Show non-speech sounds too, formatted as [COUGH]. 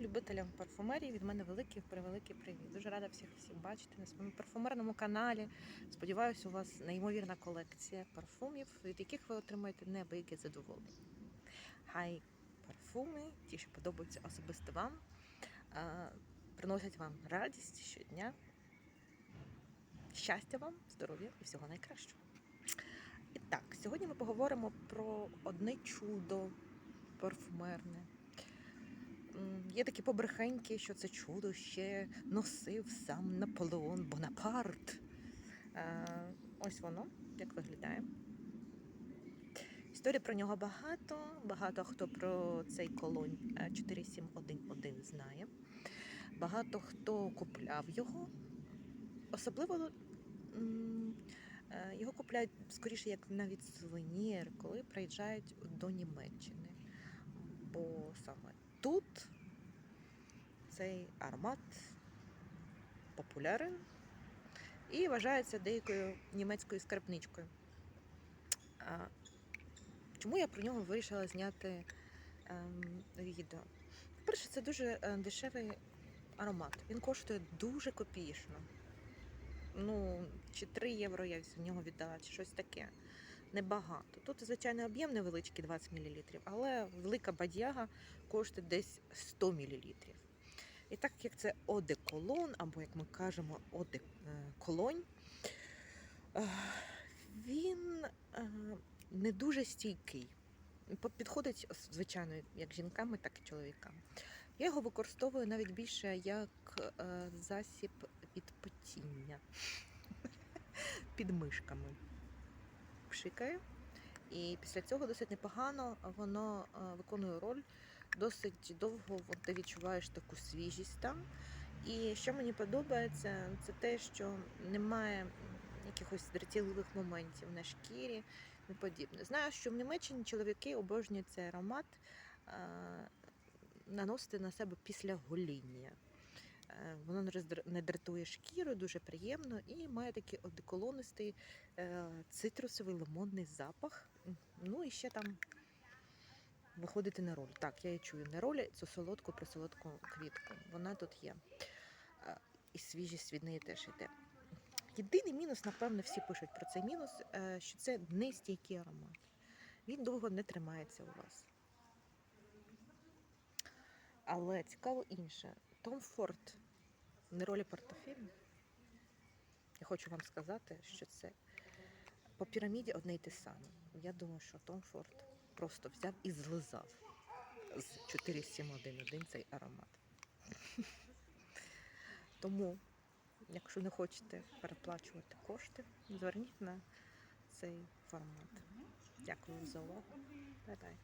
любителям парфумерії від мене великий превеликий привіт. Дуже рада всіх всіх бачити на своєму парфумерному каналі. Сподіваюся, у вас неймовірна колекція парфумів, від яких ви отримаєте неабияке задоволення. Хай парфуми, ті, що подобаються особисто вам, приносять вам радість щодня. Щастя вам, здоров'я і всього найкращого. І так, сьогодні ми поговоримо про одне чудо парфумерне. Є такі побрехеньки, що це чудо ще носив сам Наполеон Бонапарт. Е, Ось воно, як виглядає. Історії про нього багато. Багато хто про цей колонь е, 4711 знає. Багато хто купляв його. Особливо е, його купляють скоріше як навіть сувенір, коли приїжджають до Німеччини. Бо саме тут цей аромат популярен і вважається деякою німецькою скарбничкою. Чому я про нього вирішила зняти ем, відео? По-перше, це дуже е, дешевий аромат. Він коштує дуже копійно. Ну, чи 3 євро я в нього віддала, чи щось таке. Небагато. Тут, звичайно, об'єм невеличкий 20 мл, але велика бадяга коштує десь 100 мл. І так як це одеколон, або як ми кажемо, одеколонь, він е, не дуже стійкий. Підходить, звичайно, як жінками, так і чоловікам. Я його використовую навіть більше як е, засіб від потіння [LAUGHS] під мишками. Пшикаю. І після цього досить непогано воно е, виконує роль. Досить довго от ти відчуваєш таку свіжість там. І що мені подобається, це те, що немає якихось дратівливих моментів на шкірі і подібне. Знаю, що в Німеччині чоловіки обожнюють цей аромат е, наносити на себе після гоління. Е, Воно не дратує шкіру, дуже приємно і має такий одеколонистий е, цитрусовий лимонний запах. Ну і ще там виходити на роль. Так, я її чую на ролі цю солодку присолодку квітку. Вона тут є. Е, І свіжість від неї теж йде. Єдиний мінус, напевно, всі пишуть про цей мінус, е, що це нестійкий аромат. Він довго не тримається у вас. Але цікаво інше. Том Форд не ролі портофіль. Я хочу вам сказати, що це по піраміді одне й те саме. Я думаю, що Том Форд просто взяв і злизав з 4711 цей аромат. [LAUGHS] Тому, якщо не хочете переплачувати кошти, зверніть на цей формат. Дякую за увагу. Бай-бай.